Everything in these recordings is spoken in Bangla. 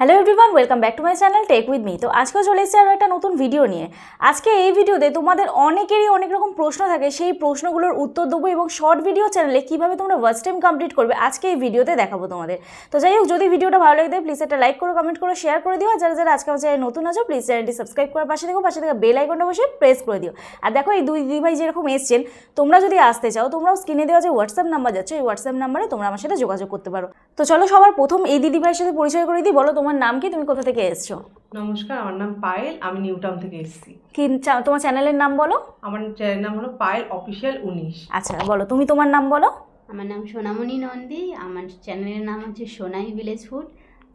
Hello everyone welcome back to my channel tech with me তো আজকেও চলে এসেছি আরও একটা নতুন ভিডিও নিয়ে। আজকে এই ভিডিওতে তোমাদের অনেকেরই অনেক রকম প্রশ্ন থাকে, সেই প্রশ্নগুলোর উত্তর দেবো এবং শর্ট ভিডিও চ্যানেলে কীভাবে তোমরা ওয়াচ টাইম কমপ্লিট করবে, আজকে এই ভিডিওতে দেখাবো তোমাদের। তো যাই হোক, যদি ভিডিওটা ভালো লাগে প্লিজ একটা লাইক করো কমেন্ট করো শেয়ার করে দিও, আর যারা যারা আজকে আমার চ্যানেলে নতুন আছো প্লিজ চ্যানেলটি সাবস্ক্রাইব করার পাশে দেখো পাশে থেকে বেল আইকনটা বসে প্রেস করে দিও। আর দেখো, এই দুই দিদি ভাই যেরকম এসছেন, তোমরা যদি আসতে চাও, তোমরাও স্ক্রিনে দেওয়া যে হোয়াটসঅ্যাপ নাম্বার যাচ্ছে এই হোয়াটসঅ্যাপ নাম্বারে তোমরা আমার সাথে যোগাযোগ করতে পারো। তো চলো সবার প্রথম এই দিদি ভাইয়ের সাথে পরিচয় করে দিই, বলো তোমার নাম কি? তুমি কোথা থেকে এসছো? নমস্কার আমার নাম পায়েল আমি নিউ টাউন থেকে এসেছি। কি চা- তোমার চ্যানেলের নাম বলো? আমার চ্যানেলের নাম হলো পায়েল অফিসিয়াল উনিশ। আচ্ছা বলো তুমি তোমার নাম বলো? আমার নাম সোনামণি নন্দী আমার চ্যানেলের নাম হচ্ছে সোনাই ভিলেজ ফুড।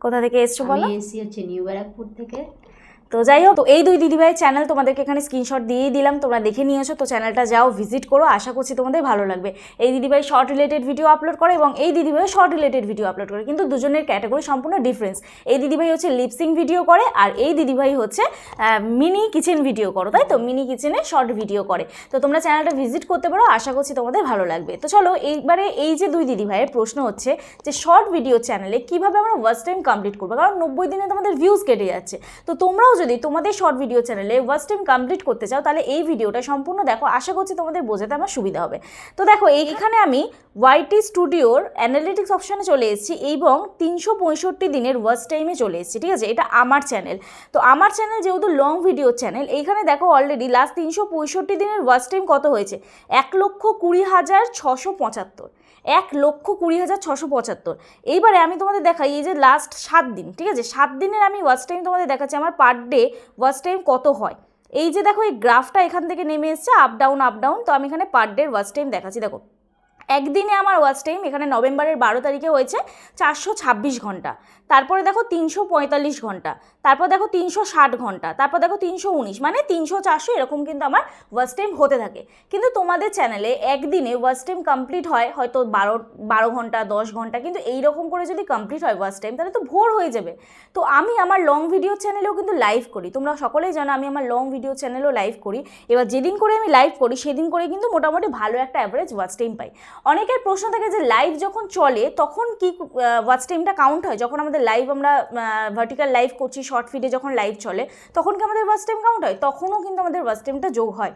কোথা থেকে এসছো বলো? আমি এসি হচ্ছে নিউ ব্যারাকপুর থেকে। তো যাই হোক, তো এই দুই দিদিভাইয়ের চ্যানেল তোমাদেরকে এখানে স্ক্রিনশট দিয়েই দিলাম, তোমরা দেখে নিয়েছো, তো চ্যানেলটা যাও ভিজিট করো, আশা করছি তোমাদের ভালো লাগবে। এই দিদিভাই শর্ট রিলেটেড ভিডিও আপলোড করে এবং এই দিদিভাই শর্ট রিলেটেড ভিডিও আপলোড করে, কিন্তু দুজনের ক্যাটাগরি সম্পূর্ণ ডিফারেন্স এই দিদিভাই হচ্ছে লিপসিং ভিডিও করে, আর এই দিদিভাই হচ্ছে মিনি কিচেন ভিডিও করো, তাই তো? মিনি কিচেনে শর্ট ভিডিও করে। তো তোমরা চ্যানেলটা ভিজিট করতে পারো, আশা করছি তোমাদের ভালো লাগবে। তো চলো, এইবারে এই যে দুই দিদিভাইয়ের প্রশ্ন হচ্ছে যে শর্ট ভিডিও চ্যানেলে কীভাবে আমরা ওয়াচ টাইম কমপ্লিট করব? কারণ নব্বই দিনে তোমাদের ভিউজ কেটে যাচ্ছে। তো তোমরাও যদি তোমাদের শর্ট ভিডিও চ্যানেলে ওয়াচ টাইম কমপ্লিট করতে চাও, তাহলে এই ভিডিওটা সম্পূর্ণ দেখো। আশা করছি তোমাদের বোঝাতে আমার সুবিধা হবে। তো দেখো, এইখানে আমি ওয়াইটি স্টুডিওর অ্যানালিটিক্স অপশানে চলে এসেছি এবং তিনশো পঁয়ষট্টি দিনের ওয়াচ টাইমে চলে এসেছি, ঠিক আছে? এটা আমার চ্যানেল তো আমার চ্যানেল যেহেতু লং ভিডিও চ্যানেল এইখানে দেখো অলরেডি লাস্ট তিনশো পঁয়ষট্টি দিনের ওয়াচ টাইম কত হয়েছে? এক লক্ষ কুড়ি হাজার ছশো পঁচাত্তর। এক লক্ষ কুড়ি হাজার ছশো পঁচাত্তর। এইবারে আমি তোমাদের দেখাই, এই যে লাস্ট সাত দিন, ঠিক আছে? সাত দিনের আমি ওয়াচ টাইম তোমাদের দেখাচ্ছি। আমার পার ডে ওয়াচ টাইম কত হয়? এই যে দেখো, এই গ্রাফটা এখান থেকে নেমে এসছে আপ ডাউন আপ ডাউন তো আমি এখানে পার ডে ওয়াচ টাইম দেখাচ্ছি। দেখো একদিনে আমার ওয়াচ টাইম এখানে নভেম্বরের বারো তারিখে হয়েছে চারশো ছাব্বিশ ঘণ্টা। তারপরে দেখো তিনশো পঁয়তাল্লিশ ঘণ্টা। তারপর দেখো তিনশো ষাট ঘণ্টা। তারপর দেখো তিনশো উনিশ। মানে তিনশো চারশো এরকম কিন্তু আমার ওয়াচ টাইম হতে থাকে। কিন্তু তোমাদের চ্যানেলে একদিনে ওয়াচ টাইম কমপ্লিট হয়, হয়তো বারো বারো ঘণ্টা, দশ ঘণ্টা, কিন্তু এই রকম করে যদি কমপ্লিট হয় ওয়াচ টাইম তাহলে তো ভোর হয়ে যাবে। তো আমি আমার লং ভিডিও চ্যানেলেও কিন্তু লাইভ করি। তোমরা সকলেই জানো আমি আমার লং ভিডিও চ্যানেলেও লাইভ করি। এবার যেদিন করে আমি লাইভ করি, সেদিন করে কিন্তু মোটামুটি ভালো একটা অ্যাভারেজ ওয়াচ টাইম পাই। অনেকের প্রশ্ন থাকে যে লাইভ যখন চলে, তখন কি ওয়াচ টাইমটা কাউন্ট হয়? যখন আমাদের লাইভ আমরা ভার্টিক্যাল লাইভ করছি শর্ট ফিডে যখন লাইভ চলে, তখন কি আমাদের ওয়াচ টাইম কাউন্ট হয়? তখনও কিন্তু আমাদের ওয়াচ টাইমটা যোগ হয়।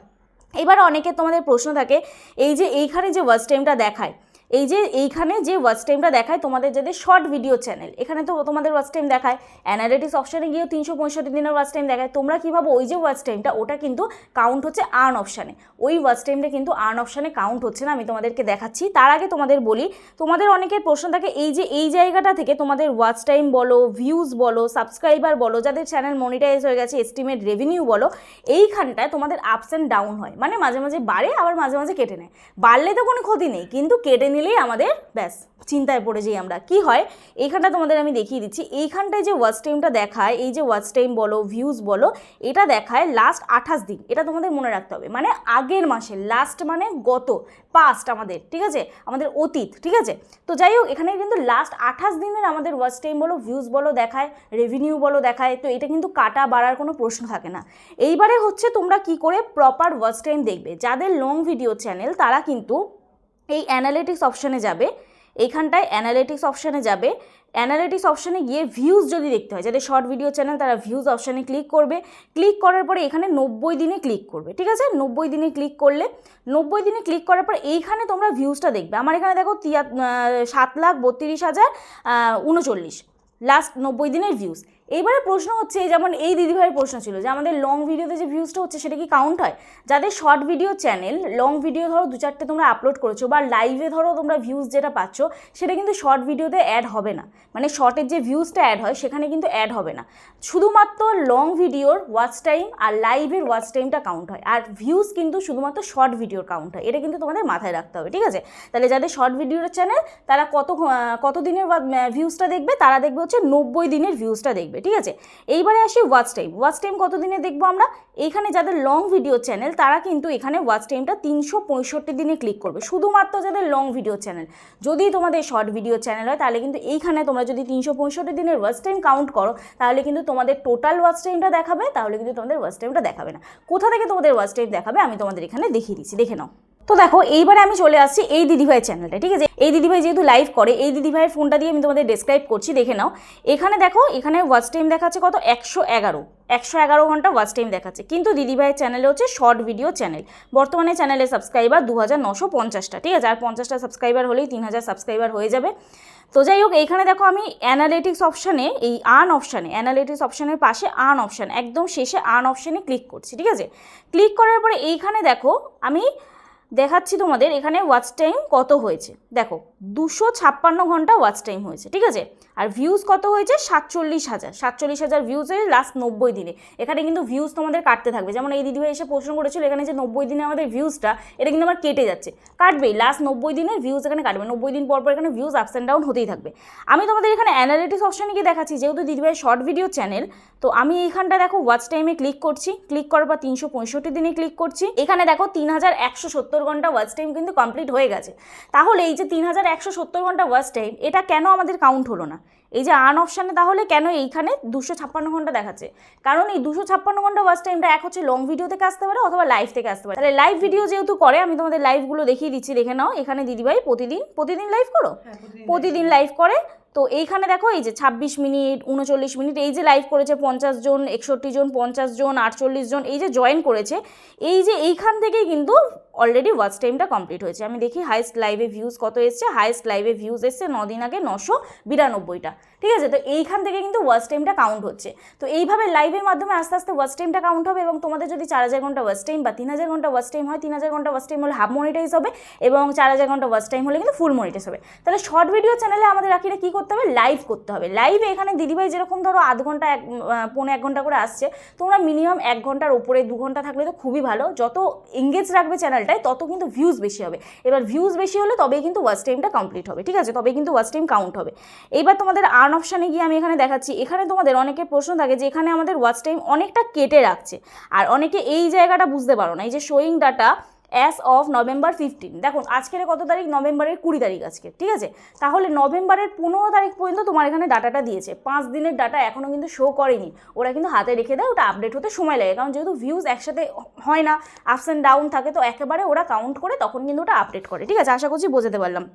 এবার অনেকে তোমাদের প্রশ্ন থাকে, এই যে এইখানে যে ওয়াচ টাইমটা দেখায় এই যে এইখানে যে ওয়াচ টাইমটা দেখায়, তোমাদের যাদের শর্ট ভিডিও চ্যানেল এখানে তো তোমাদের ওয়াচ টাইম দেখায়। অ্যানালিটিক্স অপশানে গিয়েও তিনশো পঁয়ষট্টি দিনের ওয়াচ টাইম দেখায়। তোমরা কীভাবে ওই যে ওয়াচ টাইমটা ওটা কিন্তু কাউন্ট হচ্ছে আর্ন অপশানে ওই ওয়াচ টাইমটা কিন্তু আর্ন অপশানে কাউন্ট হচ্ছে না, আমি তোমাদেরকে দেখাচ্ছি। তার আগে তোমাদের বলি, তোমাদের অনেকের প্রশ্ন থাকে, এই যে এই জায়গাটা থেকে তোমাদের ওয়াচ টাইম বলো ভিউজ বলো সাবস্ক্রাইবার বলো, যাদের চ্যানেল মনিটাইজ হয়ে গেছে এস্টিমেট রেভিনিউ বলো, এইখানটায় তোমাদের আপস অ্যান্ড ডাউন হয়। মানে মাঝে মাঝে বাড়ে, আবার মাঝে মাঝে কেটে নেয়। বাড়লে তো কোনো ক্ষতি নেই, কিন্তু কেটে নিলেই আমাদের ব্যাস চিন্তায় পড়ে যাই আমরা। কি হয়? এইখানটা তোমাদের আমি দেখিয়ে দিচ্ছি। এইখানটায় যে ওয়াচ টাইমটা দেখায়, এই যে ওয়াচ টাইম বলো ভিউজ বলো, এটা দেখায় লাস্ট আঠাশ দিন। এটা তোমাদের মনে রাখতে হবে। মানে আগের মাসে লাস্ট মানে গত পাস্ট আমাদের, ঠিক আছে? আমাদের অতীত, ঠিক আছে? তো যাই হোক, এখানে কিন্তু লাস্ট আঠাশ দিনের আমাদের ওয়াচ টাইম বলো ভিউজ বলো দেখায় রেভিনিউ বলো দেখায়, তো এটা কিন্তু কাটা বাড়ার কোনো প্রশ্ন থাকে না। এইবারে হচ্ছে তোমরা কি করে প্রপার ওয়াচ টাইম দেখবে? যাদের লং ভিডিও চ্যানেল তারা কিন্তু এই অ্যানালিটিক্স অপশানে যাবে, এইখানটায় অ্যানালিটিক্স অপশানে যাবে অ্যানালিটিক্স অপশানে গিয়ে ভিউজ যদি দেখতে হয়, যাদের শর্ট ভিডিও চ্যানেল তারা ভিউজ অপশানে ক্লিক করবে ক্লিক করার পরে এখানে নব্বই দিনে ক্লিক করবে, ঠিক আছে? নব্বই দিনে ক্লিক করলে, নব্বই দিনে ক্লিক করার পর এইখানে তোমরা ভিউজটা দেখবে, আমার এখানে দেখো তিয়া সাত লাখ বত্রিশ হাজার উনচল্লিশ লাস্ট নব্বই দিনের ভিউজ এইবারে প্রশ্ন হচ্ছে যেমন এই দিদিভাইয়ের প্রশ্ন ছিল যে, আমাদের লং ভিডিওতে যে ভিউজটা হচ্ছে, সেটা কি কাউন্ট হয়? যাদের short video channel long video ধরো দু চারটে তোমরা আপলোড করেছ বা লাইভে ধরো তোমরা ভিউজ যেটা পাচ্ছ, সেটা কিন্তু শর্ট ভিডিওতে অ্যাড হবে না। মানে শর্টের যে ভিউজটা অ্যাড হয়, সেখানে কিন্তু অ্যাড হবে না। শুধুমাত্র লং ভিডিওর ওয়াচ টাইম আর লাইভের ওয়াচ টাইমটা কাউন্ট হয়। আর ভিউজ কিন্তু শুধুমাত্র শর্ট ভিডিওর কাউন্ট হয়। এটা কিন্তু তোমাদের মাথায় রাখতে হবে, ঠিক আছে? তাহলে যাদের শর্ট ভিডিওর চ্যানেল তারা কত কত দিনের ভিউজটা দেখবে? তারা দেখবে হচ্ছে নব্বই দিনের ভিউজটা দেখবে। ঠিক আছে? এইবারে আসি ওয়াচ টাইম ওয়াচ টাইম কত দিনে দেখব আমরা? এইখানে যাদের লং ভিডিও চ্যানেল তারা কিন্তু এখানে ওয়াচ টাইমটা তিনশো পঁয়ষট্টি দিনে ক্লিক করবে। শুধুমাত্র যাদের লং ভিডিও চ্যানেল যদি তোমাদের শর্ট ভিডিও চ্যানেল হয়, তাহলে কিন্তু এইখানে তোমরা যদি তিনশো পঁয়ষট্টি দিনের ওয়াচ টাইম কাউন্ট করো, তাহলে কিন্তু তোমাদের টোটাল ওয়াচ টাইমটা দেখাবে, তাহলে কিন্তু তোমাদের ওয়াচ টাইমটা দেখাবে না। কোথা থেকে তোমাদের ওয়াচ টাইম দেখাবে, আমি তোমাদের এখানে দেখিয়ে দিচ্ছি। দেখে নাও। তো দেখো, এইবারে আমি চলে আসছি এই দিদিভাই চ্যানেলটা ঠিক আছে? এই দিদিভাই যেহেতু লাইভ করে, এই দিদিভাইয়ের ফোনটা দিয়ে আমি তোমাদের ডেসক্রাইব করছি, দেখে নাও। এখানে দেখো, এখানে ওয়াচ টাইম দেখাচ্ছে কত? একশো এগারো। একশো এগারো ঘণ্টা ওয়াচ টাইম দেখাচ্ছে। কিন্তু দিদিভাইয়ের চ্যানেলে হচ্ছে শর্ট ভিডিও চ্যানেল বর্তমানে চ্যানেলে সাবস্ক্রাইবার দু হাজার নশো পঞ্চাশটা, ঠিক আছে? আর পঞ্চাশটা সাবস্ক্রাইবার হলেই তিন হাজার সাবস্ক্রাইবার হয়ে যাবে। তো যাই হোক, এইখানে দেখো আমি অ্যানালিটিক্স অপশানে এই আর্ন অপশানে অ্যানালিটিক্স অপশানের পাশে আর্ন অপশান একদম শেষে আর্ন অপশানে ক্লিক করছি, ঠিক আছে? ক্লিক করার পরে এইখানে দেখো, আমি দেখাচ্ছি তোমাদের এখানে ওয়াচ টাইম কত হয়েছে। দেখো, দুশো ছাপ্পান্ন ঘণ্টা ওয়াচ টাইম হয়েছে, ঠিক আছে? আর ভিউজ কত হয়েছে? সাতচল্লিশ হাজার। সাতচল্লিশ হাজার ভিউজ হয়েছে লাস্ট নব্বই দিনে। এখানে কিন্তু ভিউজ তোমাদের কাটতে থাকবে। যেমন এই দিদিভাই এসে প্রশ্ন করেছিল, এখানে যে নব্বই দিনে আমাদের ভিউজটা এটা কিন্তু আমার কেটে যাচ্ছে। কাটবেই লাস্ট নব্বই দিনের ভিউজ এখানে কাটবে। নব্বই দিন পর পর এখানে ভিউজ আপস অ্যান্ড ডাউন হতেই থাকবে। আমি তোমাদের এখানে অ্যানালিটিক্স অপশানে গিয়ে দেখাচ্ছি, যেহেতু দিদিভাই শর্ট ভিডিও চ্যানেল তো আমি এইখানটা দেখো ওয়াচ টাইমে ক্লিক করছি। ক্লিক করার পর তিনশো পঁয়ষট্টি দিনে ক্লিক করছি। এখানে দেখো তিন হাজার একশো সত্তর ঘণ্টা ওয়াচ টাইম কিন্তু কমপ্লিট হয়ে গেছে। তাহলে এই যে তিন হাজার একশো সত্তর ঘণ্টা ওয়াচ টাইম এটা কেন আমাদের কাউন্ট হলো না? এই যে আন অপশানে তাহলে কেন এইখানে দুশো ছাপ্পান্ন ঘণ্টা দেখাচ্ছে? কারণ এই দুশো ছাপ্পান্ন ঘণ্টা ওয়াচ টাইমটা এক হচ্ছে লং ভিডিও থেকে আসতে পারে অথবা লাইভ থেকে আসতে পারে। তাহলে লাইভ ভিডিও যেহেতু করে আমি তোমাদের লাইভগুলো দেখিয়ে দিচ্ছি দেখে নাও। এখানে দিদিভাই প্রতিদিন প্রতিদিন লাইভ করো? হ্যাঁ, প্রতিদিন লাইভ করে। তো এইখানে দেখো, এই যে ছাব্বিশ মিনিট, উনচল্লিশ মিনিট, এই যে লাইভ করেছে পঞ্চাশ জন, একষট্টি জন, পঞ্চাশ জন, আটচল্লিশ জন, এই যে জয়েন করেছে, এই যে এইখান থেকেই কিন্তু অলরেডি ওয়াচ টাইমটা কমপ্লিট হয়েছে। আমি দেখি হাইস্ট লাইভে ভিউজ কত এসছে? হাইস্ট লাইভে ভিউজ এসছে দিন আগে নশো বিরানব্বইটা। ঠিক আছে? তো এইখান থেকে কিন্তু ওয়াচ টাইমটা কাউন্ট হচ্ছে। তো এইভাবে লাইভের মাধ্যমে আস্তে আস্তে ওয়াচ টাইমটা কাউন্ট হবে এবং তোমাদের যদি চার হাজার ঘণ্টা ওয়াচ টাইম বা তিন হাজার ঘণ্টা ওয়াচ টাইম হয়, তিন হাজার ঘণ্টা ওয়াচ টাইম হলে হাফ মনিটাইজ হবে এবং চার হাজার ঘণ্টা ওয়াচ টাইম হলে কিন্তু ফুল মনিটাইজ হবে। তাহলে শর্ট ভিডিও চ্যানেলে আমাদের আখিরে কী করতে হবে লাইভ করতে হবে। লাইভে এখানে দিদিভাই যেরকম ধরো আধ ঘণ্টা, এক পৌনে এক ঘণ্টা করে আসছে, তোমরা মিনিমাম এক ঘণ্টার উপরে দু ঘণ্টা থাকলে তো খুবই ভালো। যত এঙ্গেজ রাখবে চ্যানেলটায় তত কিন্তু ভিউজ বেশি হবে। এবার ভিউজ বেশি হলে তবেই কিন্তু ওয়াচ টাইমটা কমপ্লিট হবে, ঠিক আছে? তবেই কিন্তু ওয়াচ টাইম কাউন্ট হবে। এইবার তোমাদের আর্ন অপশানে গিয়ে আমি এখানে দেখাচ্ছি। এখানে তোমাদের অনেকের প্রশ্ন থাকে যে এখানে আমাদের ওয়াচ টাইম অনেকটা কেটে রাখছে। আর অনেকে এই জায়গাটা বুঝতে পারো না। এই যে showing data as of November fifteen দেখুন, আজকের কত তারিখ? নভেম্বরের কুড়ি তারিখ আজকে, ঠিক আছে? তাহলে নভেম্বরের পনেরো তারিখ পর্যন্ত তোমার এখানে ডাটাটা দিয়েছে। পাঁচ দিনের ডাটা এখনও কিন্তু শো করেনি। ওরা কিন্তু হাতে রেখে দেয়, ওটা আপডেট হতে সময় লাগে। কারণ যেহেতু ভিউজ একসাথে হয় না আপস অ্যান্ড ডাউন থাকে, তো একেবারে ওরা কাউন্ট করে তখন কিন্তু ওটা আপডেট করে। ঠিক আছে? আশা করছি বোঝাতে পারলাম।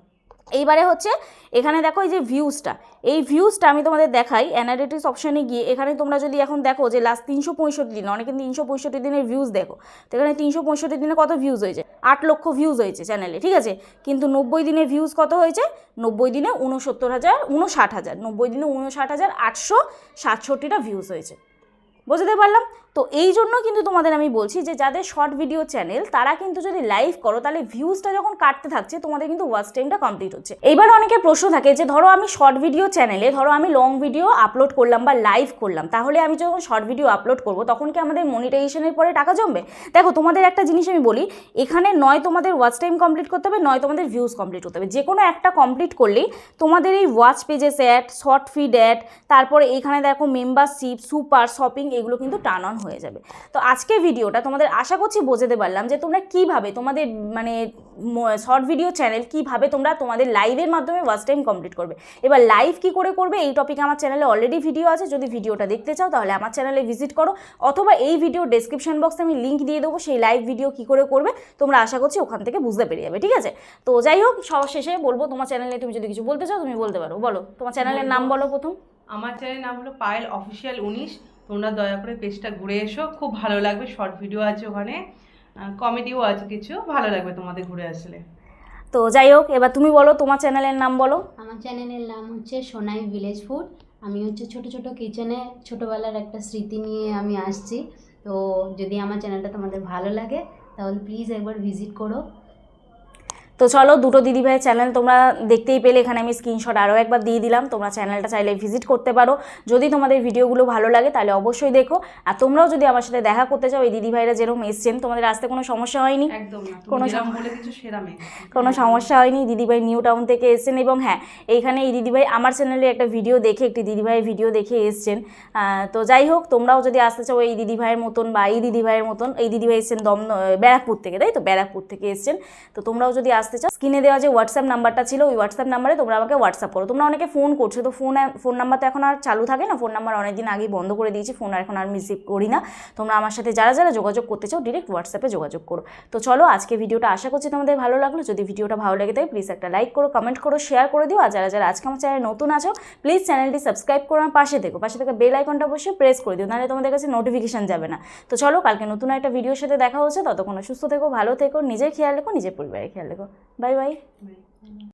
এইবারে হচ্ছে, এখানে দেখো এই যে ভিউজটা এই ভিউজটা আমি তোমাদের দেখাই অ্যানালিটিক্স অপশানে গিয়ে, এখানে তোমরা যদি এখন দেখো যে লাস্ট তিনশো পঁয়ষট্টি দিন, অনেকে তিনশো পঁয়ষট্টি দিনের ভিউজ দেখো, তো এখানে তিনশো পঁয়ষট্টি দিনে কত ভিউজ হয়েছে? আট লক্ষ ভিউজ হয়েছে চ্যানেলে ঠিক আছে? কিন্তু নব্বই দিনে ভিউজ কত হয়েছে? নব্বই দিনে উনসত্তর হাজার উনষাট হাজার, নব্বই দিনে উনষাট হাজার আটশো সাতষট্টিটা ভিউজ হয়েছে। বুঝতে পারলাম? তো এই জন্য কিন্তু তোমাদের আমি বলছি যে যাদের শর্ট ভিডিও চ্যানেল তারা কিন্তু যদি লাইভ করো, তাহলে ভিউজটা যখন কাটতে থাকছে, তোমাদের কিন্তু ওয়াচ টাইমটা কমপ্লিট হচ্ছে। এবার অনেকের প্রশ্ন থাকে যে, ধরো আমি শর্ট ভিডিও চ্যানেলে ধরো আমি লং ভিডিও আপলোড করলাম বা লাইভ করলাম, তাহলে আমি যখন শর্ট ভিডিও আপলোড করব, তখন কি আমাদের মনিটাইজেশনের পরে টাকা জমবে? দেখো, তোমাদের একটা জিনিস আমি বলি, এখানে নয় তোমাদের ওয়াচ টাইম কমপ্লিট করতে হবে, নয় তোমাদের ভিউজ কমপ্লিট করতে হবে। যে কোনো একটা কমপ্লিট করলেই তোমাদের এই watch pages add short feed add তারপরে এখানে দেখো মেম্বারশিপ সুপার শপিং এগুলো কিন্তু টার্ন অন হয়ে যাবে। তো আজকে ভিডিওটা তোমাদের আশা করছি বোঝাতে পারলাম যে তোমরা কীভাবে তোমাদের মানে শর্ট ভিডিও চ্যানেল কীভাবে তোমরা তোমাদের লাইভের মাধ্যমে ওয়াচ টাইম কমপ্লিট করবে। এবার লাইভ কি করে করবে? এই টপিকে আমার চ্যানেলে অলরেডি ভিডিও আছে। যদি ভিডিওটা দেখতে চাও তাহলে আমার চ্যানেলে ভিজিট করো। অথবা এই ভিডিও ডেসক্রিপশন বক্সে আমি লিঙ্ক দিয়ে দেবো সেই লাইভ ভিডিও কি করে করবে তোমরা আশা করছি ওখান থেকে বুঝতে পেরে যাবে ঠিক আছে? তো যাই হোক সব শেষে বলব তোমার চ্যানেলে তুমি যদি কিছু বলতে চাও তুমি বলতে পারো। বলো তোমার চ্যানেলের নাম বলো। প্রথম। আমার চ্যানেলের নাম হলো পায়েল অফিসিয়াল উনিশ। তোমরা দয়া করে পেজটা ঘুরে এসো। খুব ভালো লাগবে শর্ট ভিডিও আছে ওখানে। কমেডিও আছে কিছু ভালো লাগবে তোমাদের ঘুরে আসলে। তো যাই হোক এবার তুমি বলো তোমার চ্যানেলের নাম বলো। আমার চ্যানেলের নাম হচ্ছে সোনাই ভিলেজ ফুড আমি হচ্ছে ছোট ছোট কিচেনে ছোটোবেলার একটা স্মৃতি নিয়ে আমি আসছি। তো যদি আমার চ্যানেলটা তোমাদের ভালো লাগে তাহলে প্লিজ একবার ভিজিট করো। তো চলো দুটো দিদিভাইয়ের চ্যানেল তোমরা দেখতেই পেলে এখানে আমি স্ক্রিনশট আরও একবার দিয়ে দিলাম। তোমরা চ্যানেলটা চাইলে ভিজিট করতে পারো। যদি তোমাদের ভিডিওগুলো ভালো লাগে তাহলে অবশ্যই দেখো। আর তোমরাও যদি আমার সাথে দেখা করতে চাও এই দিদিভাইরা যেরকম এসছেন তোমাদের আসতে কোনো সমস্যা হয়নি? কোনো কোনো সমস্যা হয়নি দিদিভাই নিউ টাউন থেকে এসছেন এবং হ্যাঁ এইখানে এই দিদিভাই আমার চ্যানেলে একটা ভিডিও দেখে একটি দিদিভাইয়ের ভিডিও দেখে এসছেন। তো যাই হোক তোমরাও যদি আসতে চাও এই দিদিভাইয়ের মতন বা এই দিদিভাইয়ের মতন এই দিদিভাই এসছেন দম ব্যারাকপুর থেকে তাই তো? ব্যারাকপুর থেকে এসছেন। তো তোমরাও যদি আসতে আসতে চাও স্ক্রিনে দেওয়া যে হোয়াটসঅ্যাপ নাম্বারটা ছিল, ওই হোয়াটসঅ্যাপ নাম্বারে তোমরা আমাকে হোয়াটসঅ্যাপ করো। তোমরা অনেকে ফোন করছ, তো ফোন ফোন নাম্বার তো এখন আর চালু থাকে না। ফোন নাম্বার অনেকদিন আগেই বন্ধ করে দিয়েছি ফোন আর এখন আর রিসিভ করি না। তোমরা আমার সাথে যারা যারা যোগাযোগ করতে চাও ডিরেক্ট হোয়াটসঅ্যাপে যোগাযোগ করো। তো চলো, আজকে ভিডিওটা আশা করছি তোমাদের ভালো লাগল। যদি ভিডিওটা ভালো লেগে থাকে প্লিজ একটা লাইক করো কমেন্ট করো শেয়ার করে দিও। আর যারা যারা আজকে আমার চ্যানেলে নতুন আছো প্লিজ চ্যানেলটি সাবস্ক্রাইব করো আমার পাশে থেকো। পাশে থেকে বেল আইকনটা অবশ্যই প্রেস করে দিও, নাহলে তোমাদের কাছে নোটিফিকেশন যাবে না। তো চলো, কালকে নতুন একটা ভিডিওর সাথে দেখা হচ্ছে। ততক্ষণ সুস্থ থেকো, ভালো থেকো, নিজের খেয়াল রেখো, নিজের পরিবারের খেয়াল রেখো। Bye bye.